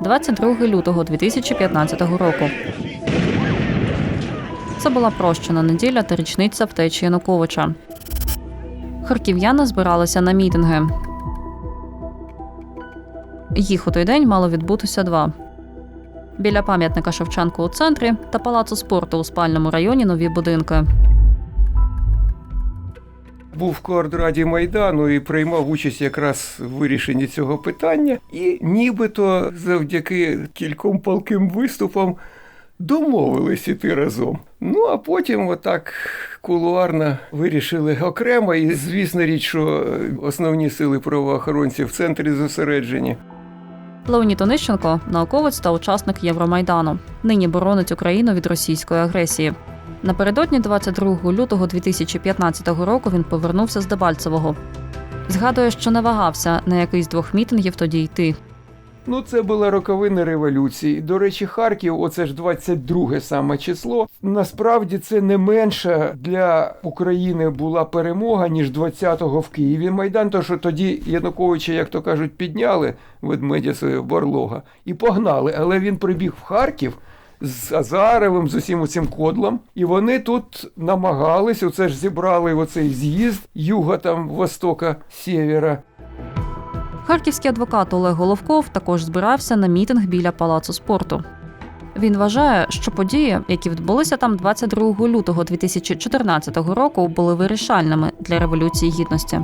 22 лютого 2015 року. Це була прощена неділя та річниця втечі Януковича. Харків'яни збиралися на мітинги. Їх у той день мало відбутися два. Біля пам'ятника Шевченку у центрі та палацу спорту у спальному районі нові будинки. Був в коордраді Майдану і приймав участь якраз в вирішенні цього питання. І нібито завдяки кільком палким виступам домовились іти разом. Ну а потім, отак кулуарно вирішили окремо. І звісно річ, що основні сили правоохоронців в центрі зосереджені. Леонід Онищенко науковець та учасник Євромайдану. Нині боронить Україну від російської агресії. Напередодні 22 лютого 2015 року він повернувся з Дебальцевого. Згадує, що не вагався на якийсь двох мітингів тоді йти. Ну, це була роковина революції. До речі, Харків, оце ж 22 саме число. Насправді це не менша для України була перемога, ніж 20-го в Києві Майдан. То що тоді Януковича, як то кажуть, підняли ведмедя свого Барлога і погнали. Але він прибіг в Харків. З Азаровим, з усім цим кодлом, і вони тут намагались. Оце ж зібрали оцей з'їзд юга там востока сєвєра. Харківський адвокат Олег Головков також збирався на мітинг біля палацу спорту. Він вважає, що події, які відбулися там 22 лютого 2014 року, були вирішальними для революції гідності.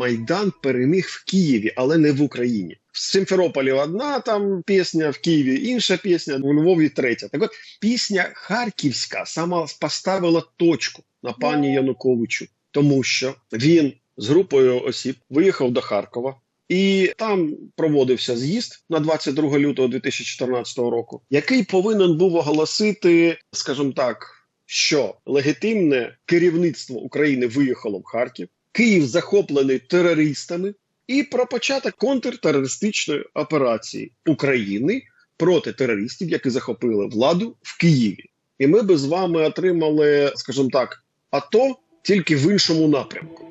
Майдан переміг в Києві, але не в Україні. В Симферополі одна там пісня, в Києві інша пісня, у Львові третя. Так от пісня харківська сама поставила точку на пані Януковичу, тому що він з групою осіб виїхав до Харкова. І там проводився з'їзд на 22 лютого 2014 року, який повинен був оголосити, скажімо так, що легітимне керівництво України виїхало в Харків, Київ захоплений терористами, і про початок контртерористичної операції України проти терористів, які захопили владу в Києві. І ми би з вами отримали, скажімо так, АТО тільки в іншому напрямку.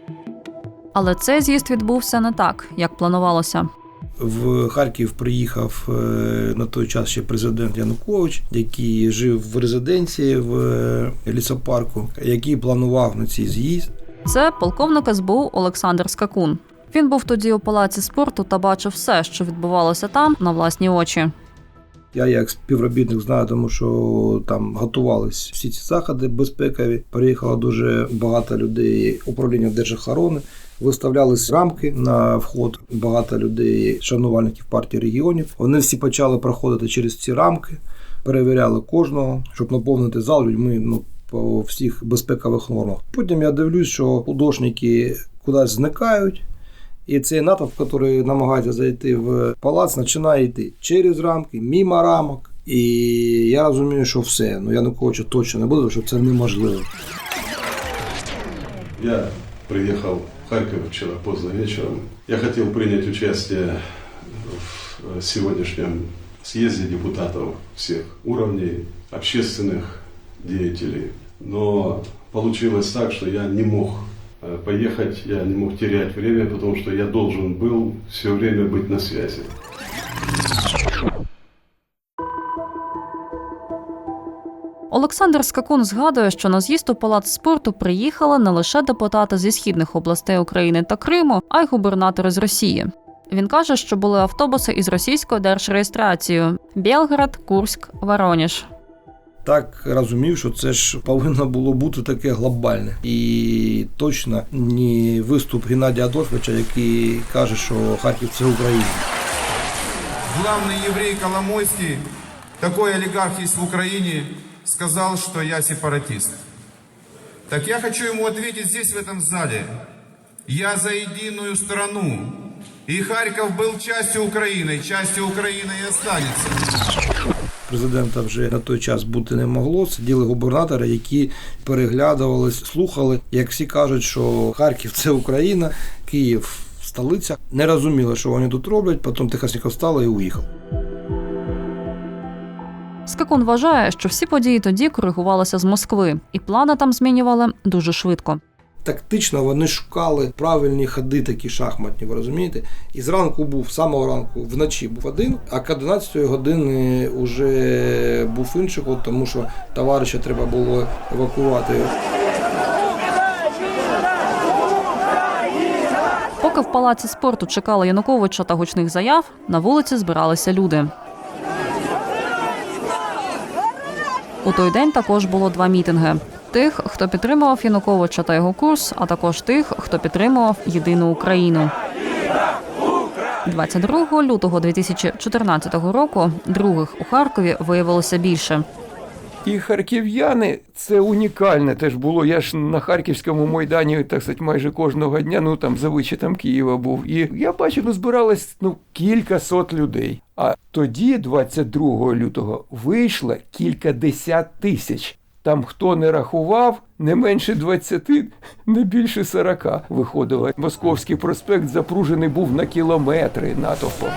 Але цей з'їзд відбувся не так, як планувалося. В Харків приїхав е, на той час ще президент Янукович, який жив в резиденції в е, лісопарку, який планував на цей з'їзд. Це полковник СБУ Олександр Скакун. Він був тоді у палаці спорту та бачив все, що відбувалося там на власні очі. Я як співробітник знаю, тому що там готувались всі ці заходи безпекові. Приїхало дуже багато людей управління держохорони. Виставлялись рамки на вход. Багато людей, шанувальників партії регіонів. Вони всі почали проходити через ці рамки, перевіряли кожного, щоб наповнити зал людьми. Ну по всіх безпекових нормах. Потім я дивлюсь, що художники кудись зникають. І цей натовп, який намагається зайти в палац, починає йти через рамки, мимо рамок. І я розумію, що все. Ну Януковича точно не буде, тому що це неможливо. Я приехал в Харьков вчера поздно вечером. Я хотел принять участие в э, сегодняшнем съезде депутатов всех уровней, общественных деятелей. Но получилось так, что я не мог э, поехать, я не мог терять время, потому что я должен был все время быть на связи. Олександр Скакун згадує, що на з'їзд у палац спорту приїхали не лише депутати зі східних областей України та Криму, а й губернатори з Росії. Він каже, що були автобуси із російською держреєстрацією: Білград, Курськ, Вороніж. Так розумів, що це ж повинно було бути таке глобальне. І точно не виступ Геннадія Адольфовича, який каже, що Харків це Україна. главный еврей Коломойский, такой олигарх есть в Украине, сказал, что я сепаратист. Так я хочу ему ответить здесь, в этом зале. Я за единую страну. И Харьков был частью Украины, частью Украины и останется. Президента вже на той час бути не могло. Сиділи губернатори, які переглядувались, слухали. Як всі кажуть, що Харків це Україна, Київ столиця. Не розуміли, що вони тут роблять. Потім тихосненько встали і уїхав. Скакун вважає, що всі події тоді коригувалися з Москви, і плани там змінювали дуже швидко. Тактично вони шукали правильні ходи такі шахматні, ви розумієте? І зранку був, самого ранку, вночі був один, а к 11 години вже був інший ход, тому що товариша треба було евакувати. Поки в палаці спорту чекали Януковича та гучних заяв, на вулиці збиралися люди. У той день також було два мітинги: тих, хто підтримував Януковича та його курс, а також тих, хто підтримував єдину Україну. 22 лютого 2014 року других у Харкові виявилося більше. І харків'яни це унікальне теж було. Я ж на харківському майдані, так сказати, майже кожного дня, ну там за вичитом Києва був. І я бачив, ну збиралось ну кілька сот людей. А тоді, 22 лютого, вийшло кількадесят тисяч. Там хто не рахував, не менше 20, не більше 40 виходило. Московський проспект запружений був на кілометри натовпом.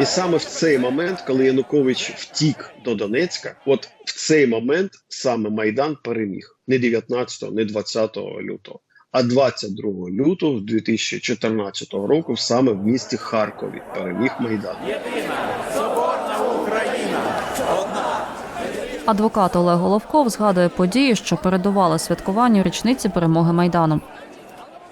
І саме в цей момент, коли Янукович втік до Донецька, от в цей момент саме Майдан переміг не 19, не 20 лютого, а 22 лютого 2014 року саме в місті Харкові переміг Майдан. Адвокат Олег Головков згадує події, що передували святкуванню річниці перемоги Майдану.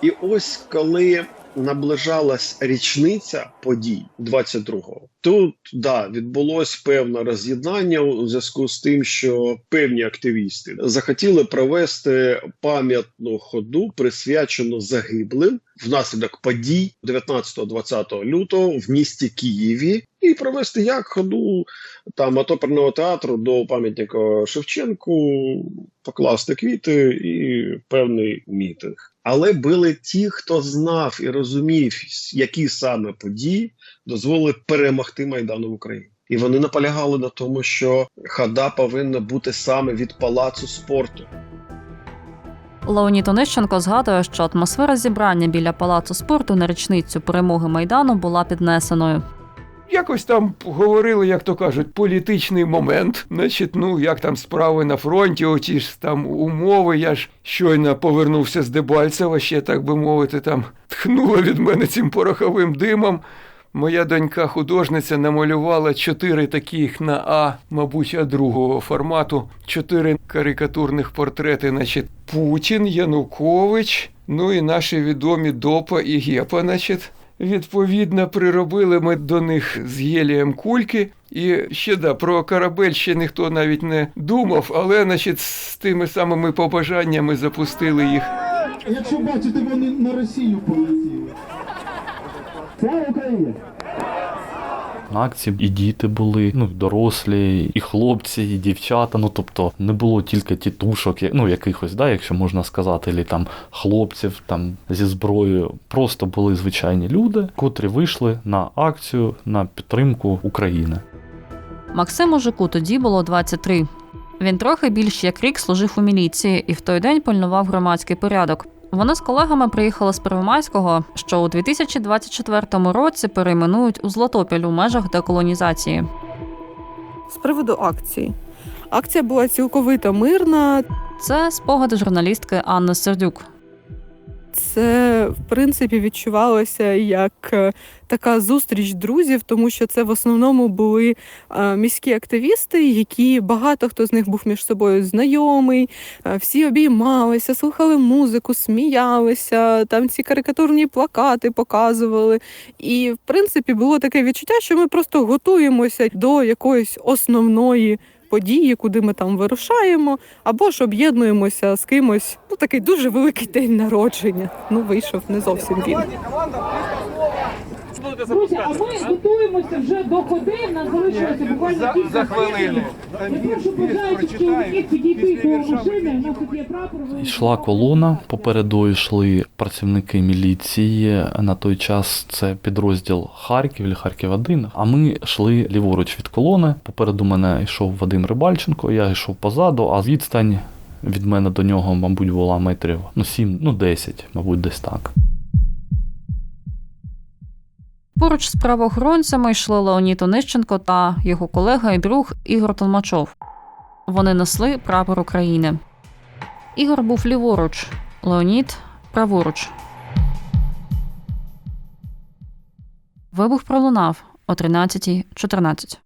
І ось коли наближалась річниця подій 22-го, тут да відбулось певне роз'єднання у зв'язку з тим, що певні активісти захотіли провести пам'ятну ходу, присвячену загиблим внаслідок подій 19-20 лютого в місті Києві. І провести як ходу там от оперного театру до пам'ятника Шевченку, покласти квіти і певний мітинг. Але були ті, хто знав і розумів, які саме події дозволили перемогти Майдану в Україні. І вони наполягали на тому, що хода повинна бути саме від палацу спорту. Леонід Онищенко згадує, що атмосфера зібрання біля палацу спорту на річницю перемоги Майдану була піднесеною. Якось там говорили, як то кажуть, політичний момент. Значить, ну як там справи на фронті, оті ж там умови. Я ж щойно повернувся з Дебальцева, ще так би мовити, там тхнуло від мене цим пороховим димом. Моя донька художниця намалювала чотири таких на А, мабуть, А другого формату, чотири карикатурних портрети, значить, Путін, Янукович, ну і наші відомі Допа і Гепа, значить. Відповідно, приробили ми до них з гелієм кульки. І ще да, про корабель ще ніхто навіть не думав, але значить, з тими самими побажаннями запустили їх. Якщо бачите, вони на Росію полетіли. Це Україні! На акції і діти були, ну, дорослі, і хлопці, і дівчата. Ну, тобто не було тільки тітушок, ну, якихось, да, якщо можна сказати, і там хлопців там зі зброєю. Просто були звичайні люди, котрі вийшли на акцію на підтримку України. Максиму Жику тоді було 23. Він трохи більш як рік служив у міліції і в той день пильнував громадський порядок. Вони з колегами приїхала з Первомайського, що у 2024 році перейменують у Златопіль у межах деколонізації. З приводу акції. Акція була цілковито мирна. Це спогади журналістки Анни Сердюк. Це, в принципі, відчувалося як е, така зустріч друзів, тому що це в основному були е, міські активісти, які багато хто з них був між собою знайомий. Е, Всі обіймалися, слухали музику, сміялися, там ці карикатурні плакати показували. І, в принципі, було таке відчуття, що ми просто готуємося до якоїсь основної. Події, куди ми там вирушаємо, або ж об'єднуємося з кимось. Ну такий дуже великий день народження. Ну вийшов не зовсім він. Друзі, а ми готуємося вже до ходи. В нас залишилося буквально кілька за хвилину. Я прошу бажаючих чоловіків підійти до машини. У нас тут є прапор. ви- Йшла колона, попереду йшли працівники міліції. На той час це підрозділ Харків, Харків 1 А ми йшли ліворуч від колони. Попереду мене йшов Вадим Рибальченко, я йшов позаду, а відстань від мене до нього, мабуть, була метрів ну 7, ну 10, мабуть, десь так. Поруч з правоохоронцями йшли Леонід Онищенко та його колега і друг Ігор Толмачов. Вони несли прапор України. Ігор був ліворуч, Леонід праворуч. Вибух пролунав о 13.14.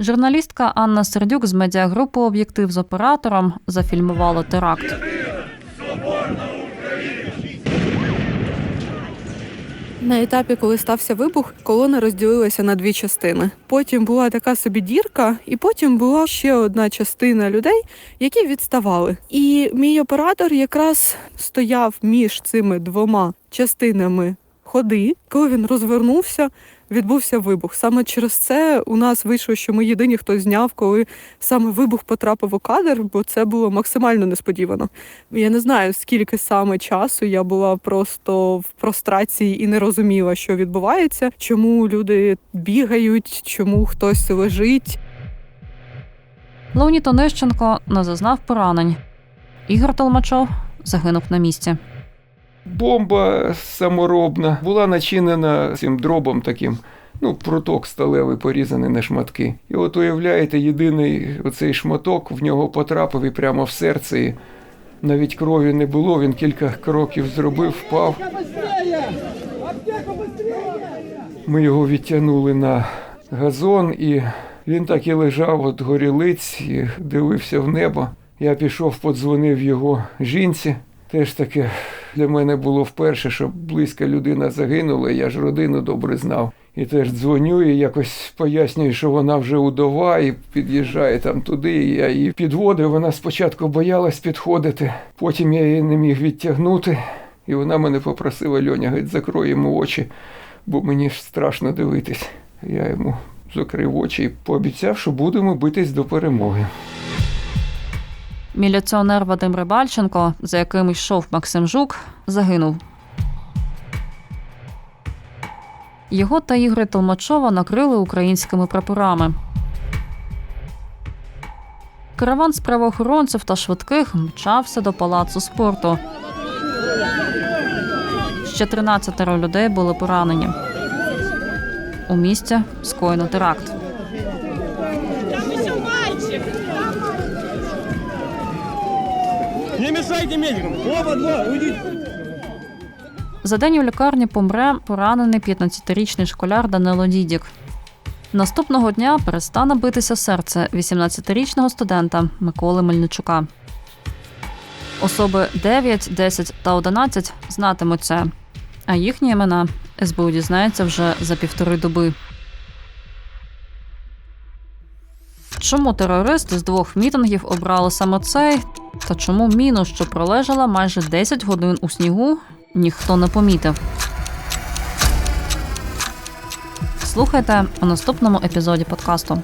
Журналістка Анна Сердюк з медіагрупи Об'єктив з оператором зафільмувала теракт. На етапі, коли стався вибух, колона розділилася на дві частини. Потім була така собі дірка, і потім була ще одна частина людей, які відставали. І мій оператор якраз стояв між цими двома частинами ходи. Коли він розвернувся, відбувся вибух. Саме через це у нас вийшло, що ми єдині, хто зняв, коли саме вибух потрапив у кадр, бо це було максимально несподівано. Я не знаю, скільки саме часу я була просто в прострації і не розуміла, що відбувається, чому люди бігають, чому хтось лежить. Леонід Онищенко не зазнав поранень. Ігор Толмачов загинув на місці. Бомба саморобна була начинена цим дробом таким. Ну, пруток сталевий порізаний на шматки. І от уявляєте, єдиний оцей шматок в нього потрапив і прямо в серце. І навіть крові не було. Він кілька кроків зробив, впав. Ми його відтягнули на газон, і він так і лежав от горілиць і дивився в небо. Я пішов, подзвонив його жінці. Теж таке для мене було вперше, що близька людина загинула, я ж родину добре знав. І теж дзвоню і якось пояснюю, що вона вже удова і під'їжджає там туди. І я її підводив. Вона спочатку боялась підходити, потім я її не міг відтягнути. І вона мене попросила Льоня, геть, закрой йому очі, бо мені ж страшно дивитись. Я йому закрив очі і пообіцяв, що будемо битись до перемоги. Міліціонер Вадим Рибальченко, за яким йшов Максим Жук, загинув. Його та Ігоря Толмачова накрили українськими прапорами. Караван з правоохоронців та швидких мчався до палацу спорту. Ще 13 людей були поранені. У місті скоєно теракт. Не мешайте медикам! Оба, два, уйдите! За день у лікарні помре поранений 15-річний школяр Данило Дідік. Наступного дня перестане битися серце 18-річного студента Миколи Мельничука. Особи 9, 10 та 11 знатимуть це, а їхні імена СБУ дізнається вже за півтори доби. Чому терористи з двох мітингів обрали саме цей? Та чому міну, що пролежала майже 10 годин у снігу, ніхто не помітив? Слухайте у наступному епізоді подкасту.